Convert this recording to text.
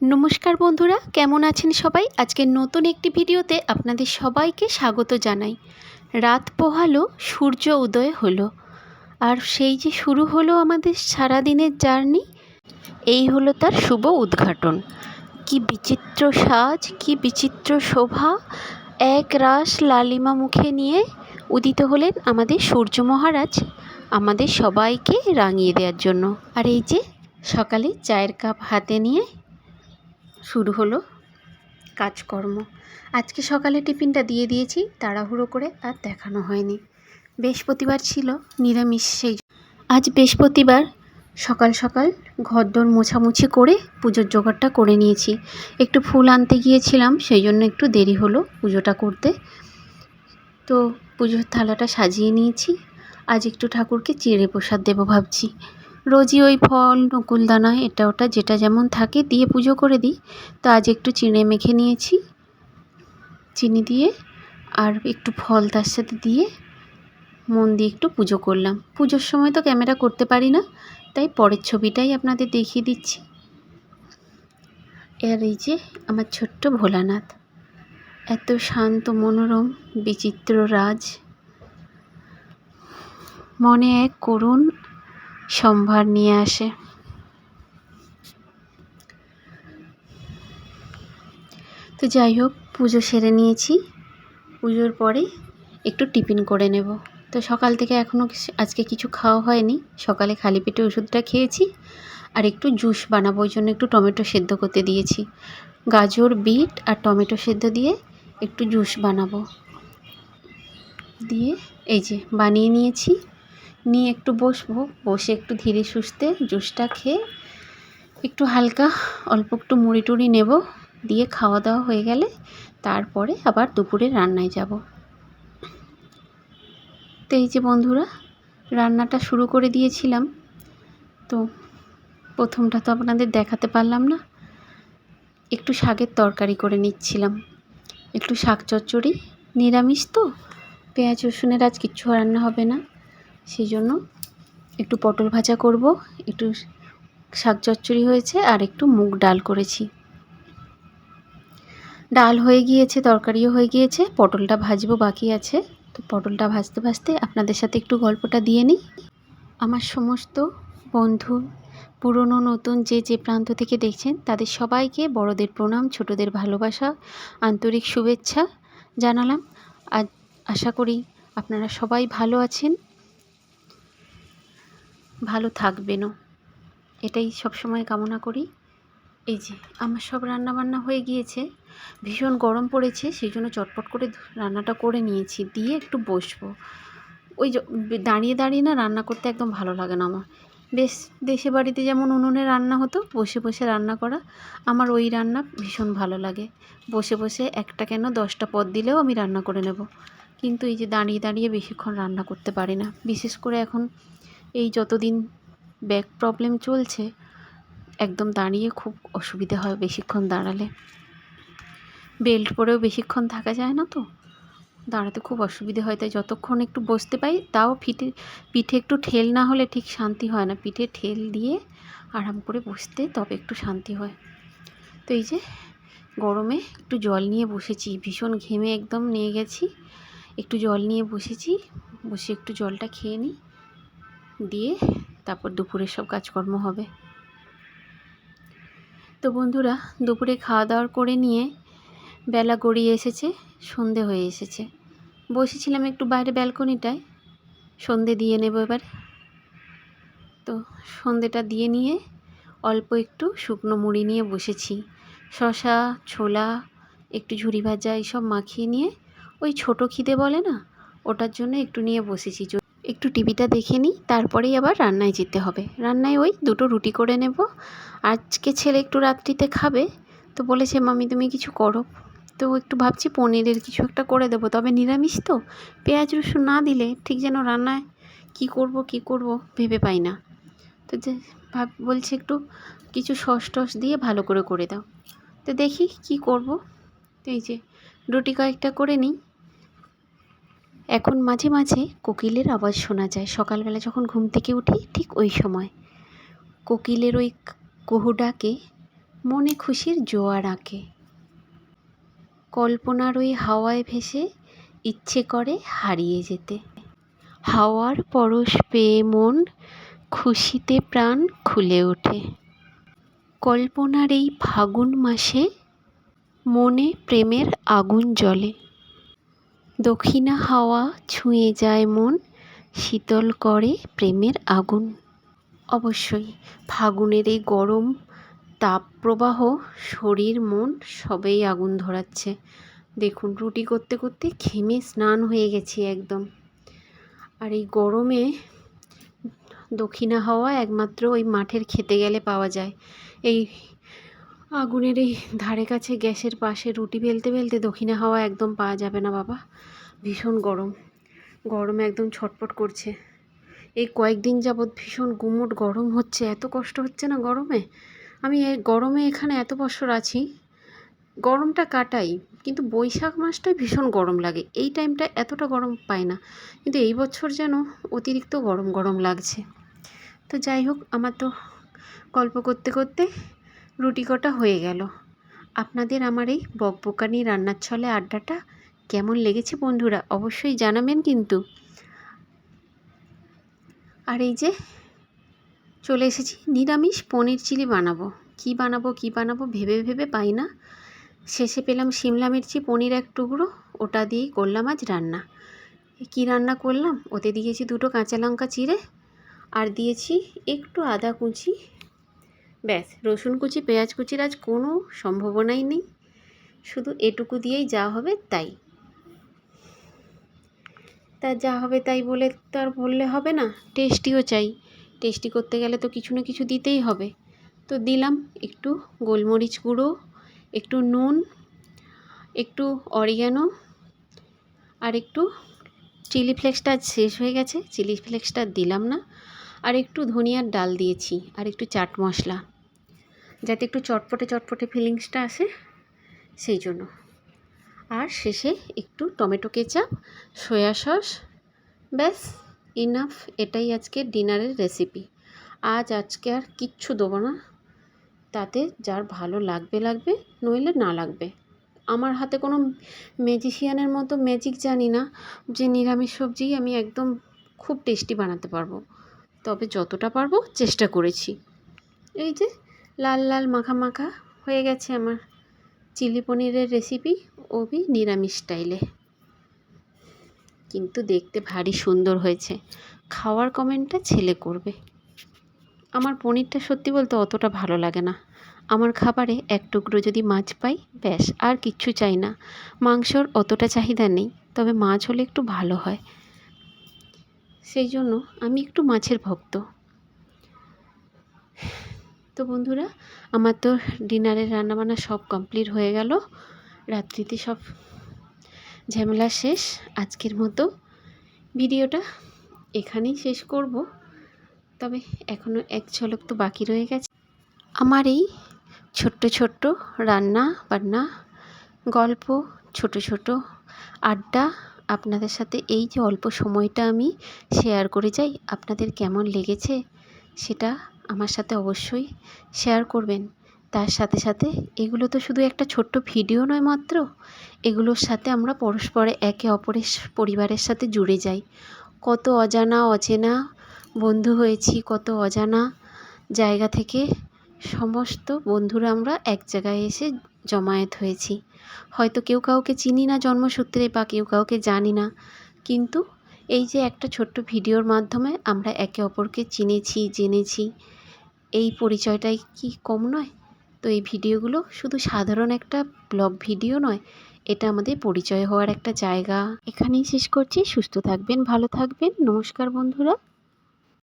নমস্কার বন্ধুরা, কেমন আছেন সবাই? আজকে নতুন একটি ভিডিওতে আপনাদের সবাইকে স্বাগত জানাই। রাত পোহালো, সূর্য উদয় হলো। আর সেই যে শুরু হলো আমাদের সারাদিনের জার্নি, এই হলো তার শুভ উদ্ঘাটন। কি বিচিত্র সাজ, কি বিচিত্র শোভা, এক রাস লালিমা মুখে নিয়ে উদিত হলেন আমাদের সূর্য মহারাজ, আমাদের সবাইকে রাঙিয়ে দেওয়ার জন্য। আর এই যে সকালে চায়ের কাপ হাতে নিয়ে শুরু হলো কাজকর্ম। আজকে সকালে টিফিনটা দিয়ে দিয়েছি, তাড়াহুড়ো করে আর দেখানো হয়নি। বৃহস্পতিবার ছিল, নিরামিষ সেই আজ বৃহস্পতিবার, সকাল সকাল ঘরদোর মোছামুছি করে পুজোর জোগাড়টা করে নিয়েছি। একটু ফুল আনতে গিয়েছিলাম, সেই জন্য একটু দেরি হলো পুজোটা করতে। তো পুজোর থালাটা সাজিয়ে নিয়েছি। আজ একটু ঠাকুরকে চিড়ে প্রসাদ দেবো ভাবছি। রোজই ওই ফল, নকুলদানা, এটা ওটা, যেটা যেমন থাকে, দিয়ে পুজো করে দিই। তো আজ একটু চিনে মেখে নিয়েছি, চিনি দিয়ে, আর একটু ফল তার সাথে দিয়ে মন দিয়ে একটু পুজো করলাম। পুজোর সময় তো ক্যামেরা করতে পারি না, তাই পরের ছবিটাই আপনাদের দেখিয়ে দিচ্ছি। আর এই যে আমার ছোট্ট ভোলানাথ, এত শান্ত, মনোরম, বিচিত্র রাজ। মনে এক করুণ সম্ভার নিয়ে আসে। তো যাই হোক, পুজো সেরে নিয়েছি। পুজোর পরে একটু টিফিন করে নেব। তো সকাল থেকে এখনও আজকে কিছু খাওয়া হয়নি। সকালে খালি পেটে ওষুধটা খেয়েছি আর একটু জুস বানাবো ওই জন্য একটু টমেটো সেদ্ধ করতে দিয়েছি। গাজর, বিট আর টমেটো সেদ্ধ দিয়ে একটু জুস বানাবো। দিয়ে এই যে বানিয়ে নিয়েছি। নিয়ে একটু বসবো। বসে একটু ধীরে সুস্থে জুসটা খেয়ে একটু হালকা অল্প একটু মুড়ি টুড়ি নেব। দিয়ে খাওয়া দাওয়া হয়ে গেলে তারপরে আবার দুপুরে রান্নায় যাব। তো এই যে বন্ধুরা, রান্নাটা শুরু করে দিয়েছিলাম। তো প্রথমটা তো আপনাদের দেখাতে পারলাম না। একটু শাকের তরকারি করে নিচ্ছিলাম। একটু শাক চচ্চড়ি, নিরামিষ তো। পেঁয়াজ রসুনের আজ কিচ্ছু রান্না হবে না। সেই জন্য একটু পটল ভাজা করব, একটু শাক চচ্চড়ি হয়েছে আর একটু মুগ ডাল করেছি। ডাল হয়ে গিয়েছে, তরকারিও হয়ে গিয়েছে, পটলটা ভাজবো বাকি আছে। তো পটলটা ভাজতে ভাজতে আপনাদের সাথে একটু গল্পটা দিয়ে নিই। আমার সমস্ত বন্ধু, পুরনো, নতুন যে যে প্রান্ত থেকে দেখছেন, তাদের সবাইকে বড়দের প্রণাম, ছোটদের ভালোবাসা, আন্তরিক শুভেচ্ছা জানালাম। আর আশা করি আপনারা সবাই ভালো আছেন। ভালো থাকবেনও। এটাই সবসময় কামনা করি। এই যে, আমার সব রান্না বান্না হয়ে গিয়েছে। ভীষণ গরম পড়েছে সেই জন্য চটপট করে রান্নাটা করে নিয়েছি। দিয়ে একটু বসবো। ওই দাঁড়িয়ে দাঁড়িয়ে না রান্না করতে একদম ভালো লাগে না আমার। বেশ, দেশে বাড়িতে যেমন উনুনে রান্না হতো, বসে বসে রান্না করা। আমার ওই রান্না ভীষণ ভালো লাগে। বসে বসে একটা কেন দশটা পদ দিলেও আমি রান্না করে নেব। কিন্তু এই যে দাঁড়িয়ে দাঁড়িয়ে বেশিক্ষণ রান্না করতে পারি না। বিশেষ করে এখন এই যতদিন ব্যাক প্রবলেম চলছে, একদম দাঁড়িয়ে খুব অসুবিধে হয় বেশিক্ষণ দাঁড়ালে। বেল্ট পরেও বেশিক্ষণ থাকা যায় না তো? দাঁড়াতে খুব অসুবিধে হয়, তাই যতক্ষণ একটু বসতে পাই, তাও ফিটে, পিঠে একটু ঠেল না হলে ঠিক শান্তি হয় না। পিঠে ঠেল দিয়ে আরাম করে বসতে তবে একটু শান্তি হয়। তো এই যে, গরমে একটু জল নিয়ে বসেছি, ভীষণ ঘেমে একদম নিয়ে গেছি। একটু জল নিয়ে বসেছি, বসে একটু জলটা খেয়ে নিই। দিয়ে তারপর দুপুরের সব কাজকর্ম হবে। তো বন্ধুরা, দুপুরে খাওয়া দাওয়ার করে নিয়ে বেলা গড়িয়ে এসেছে, সন্ধে হয়ে এসেছে। বসেছিলাম একটু বাইরে ব্যালকনিটায়, সন্ধে দিয়ে নেব এবার। তো সন্ধেটা দিয়ে নিয়ে অল্প একটু শুকনো মুড়ি নিয়ে বসেছি। শশা ছোলা, একটু ঝুরি ভাজা, এইসব মাখিয়ে নিয়ে ওই ছোটো খিদে বলে না, ওটার জন্য একটু নিয়ে বসেছি। একটু টিভিটা দেখে নিই, তারপরেই আবার রান্নায় যেতে হবে। রান্নায় ওই দুটো রুটি করে নেব। আজকে ছেলে একটু রাত্রিতে খাবে, তো বলেছে, মামি, তুমি কিছু করো। তো একটু ভাবছি পনিরের কিছু একটা করে দেবো, তবে নিরামিষ তো। পেঁয়াজ রসুন না দিলে ঠিক যেন রান্নায় কি করব কি করব ভেবে পাই না। তো যে ভাব, বলছে একটু কিছু সস টস দিয়ে ভালো করে করে দাও। তো দেখি কি করব। তো এই যে রুটি কয়েকটা করে নিই। এখন মাঝে মাঝে কোকিলের আওয়াজ শোনা যায়। সকালবেলা যখন ঘুম থেকে উঠি, ঠিক ওই সময়। কোকিলের ওই কুহু ডাকে, মনে খুশির জোয়ার আঁকে। কল্পনার ওই হাওয়ায় ভেসে ইচ্ছে করে হারিয়ে যেতে। হাওয়ার পরশ পেয়ে মন খুশিতে প্রাণ খুলে ওঠে। কল্পনার এই ফাগুন মাসে মনে প্রেমের আগুন জ্বলে। দক্ষিণা হাওয়া ছুঁয়ে যায় মন, শীতল করে প্রেমের আগুন। অবশ্যই ফাগুনের এই গরম তাপপ্রবাহ শরীর, মন সবেই আগুন ধরাচ্ছে। দেখুন, রুটি করতে করতে ঘেমে স্নান হয়ে গেছি একদম। আর এই গরমে দক্ষিণা হাওয়া একমাত্র ওই মাঠের খেতে গেলে পাওয়া যায়। এই আগুনের এই ধারে কাছে গ্যাসের পাশে রুটি বেলতে বেলতে দক্ষিণা হাওয়া একদম পাওয়া যাবে না বাবা। ভীষণ গরম। গরমে একদম ছটপট করছে। এই কয়েকদিন যাবৎ ভীষণ গুমোট গরম হচ্ছে। এত কষ্ট হচ্ছে না গরমে? আমি এই গরমে এখানে এত বছর আছি। গরমটা কাটাই, কিন্তু বৈশাখ মাসটায় ভীষণ গরম লাগে। এই টাইমটা এতটা গরম পাই না। কিন্তু এই বছর যেন অতিরিক্ত গরম গরম লাগছে। তো যাই হোক, আমার তো গল্প করতে করতে রুটি কটা হয়ে গেল। আপনাদের আমার এই বকবকানি রান্নার ছলে আড্ডাটা কেমন লেগেছে বন্ধুরা অবশ্যই জানাবেন কিন্তু। আর এই যে চলে এসেছি, নিরামিষ পনির চিলি বানাবো। কি বানাবো কি বানাবো ভেবে ভেবে পাই না। শেষে পেলাম শিমলা মির্চি, পনির এক টুকরো, ওটা দিয়েই করলাম আজ রান্না। কি রান্না করলাম? ওতে দিয়েছি দুটো কাঁচা লঙ্কা চিড়ে, আর দিয়েছি একটু আদা কুচি ব্যাস, রসুন কুচি, পেঁয়াজ কুচির আজ কোনো সম্ভাবনাই নেই। শুধু এটুকু দিয়েই যা হবে তাই। তা যা হবে তাই বলে তো আর বললে হবে না, টেস্টিও চাই। টেস্টি করতে গেলে তো কিছু না কিছু দিতেই হবে। তো দিলাম একটু গোলমরিচ গুঁড়ো, একটু নুন, একটু অরিগ্যানো আর একটু চিলি ফ্লেক্সটা শেষ হয়ে গেছে, চিলি ফ্লেক্সটা দিলাম না। আর একটু ধনিয়ার ডাল দিয়েছি আর একটু চাট মশলা। যাতে একটু চটপটে চটপটে ফিলিংসটা আসে, সেই জন্য। আর শেষে একটু টমেটো কেচাপ, সয়া সস, ব্যাস ইনাফ এটাই আজকে ডিনারের রেসিপি আজ আজকে আর কিচ্ছু দেবো না। তাতে যার ভালো লাগবে লাগবে, নইলে না লাগবে। আমার হাতে কোনো ম্যাজিশিয়ানের মতো ম্যাজিক জানি না, যে নিরামিষ সবজি আমি একদম খুব টেস্টি বানাতে পারব। তবে যতটা পারব চেষ্টা করেছি। এই যে লাল লাল, মাখা মাখা হয়ে গেছে আমার চিলি পনিরের রেসিপি ওবি নিরামিষ স্টাইলে কিন্তু দেখতে ভারী সুন্দর হয়েছে। খাওয়ার কমেন্টটা ছেলে করবে। আমার পনিরটা সত্যি বলতে অতটা ভালো লাগে না। আমার খাবারে এক টুকরো যদি মাছ পাই, ব্যাস, আর কিচ্ছু চাই না। মাংসর অতটা চাহিদা নেই, তবে মাছ হলে একটু ভালো হয়। সেই জন্য আমি একটু মাছের ভক্ত। তো বন্ধুরা, আমার তো ডিনারের রান্নাবান্না সব কমপ্লিট হয়ে গেল। রাত্রিতে সব ঝামেলা শেষ। আজকের মতো ভিডিওটা এখানেই শেষ করব। তবে এখনও এক ঝলক তো বাকি রয়ে গেছে। আমার এই ছোট্ট ছোট্ট রান্না বান্না গল্প, ছোট ছোট আড্ডা, আপনাদের সাথে এই যে অল্প সময়টা আমি শেয়ার করে যাই, আপনাদের কেমন লেগেছে সেটা আমার সাথে অবশ্যই শেয়ার করবেন। তার সাথে সাথে এগুলো তো শুধু একটা ছোট্ট ভিডিও নয় মাত্র। এগুলোর সাথে আমরা পরস্পরে একে অপরের পরিবারের সাথে জুড়ে যাই। কত অজানা, অচেনা বন্ধু হয়েছি, কত অজানা জায়গা থেকে সমস্ত বন্ধুরা আমরা এক জায়গায় এসে জমায়েত হয়েছি। হয়তো কেউ কাউকে চিনি না জন্মসূত্রে বা কেউ কাউকে জানি না। কিন্তু এই যে একটা ছোট্ট ভিডিওর মাধ্যমে আমরা একে অপরকে চিনেছি, জেনেছি এই পরিচয়টাই কি কম নয়? তো এই ভিডিওগুলো শুধু সাধারণ একটা ব্লগ ভিডিও নয়, এটা আমাদের পরিচয় হওয়ার একটা জায়গা। এখানেই শেষ করছি। সুস্থ থাকবেন, ভালো থাকবেন। নমস্কার বন্ধুরা।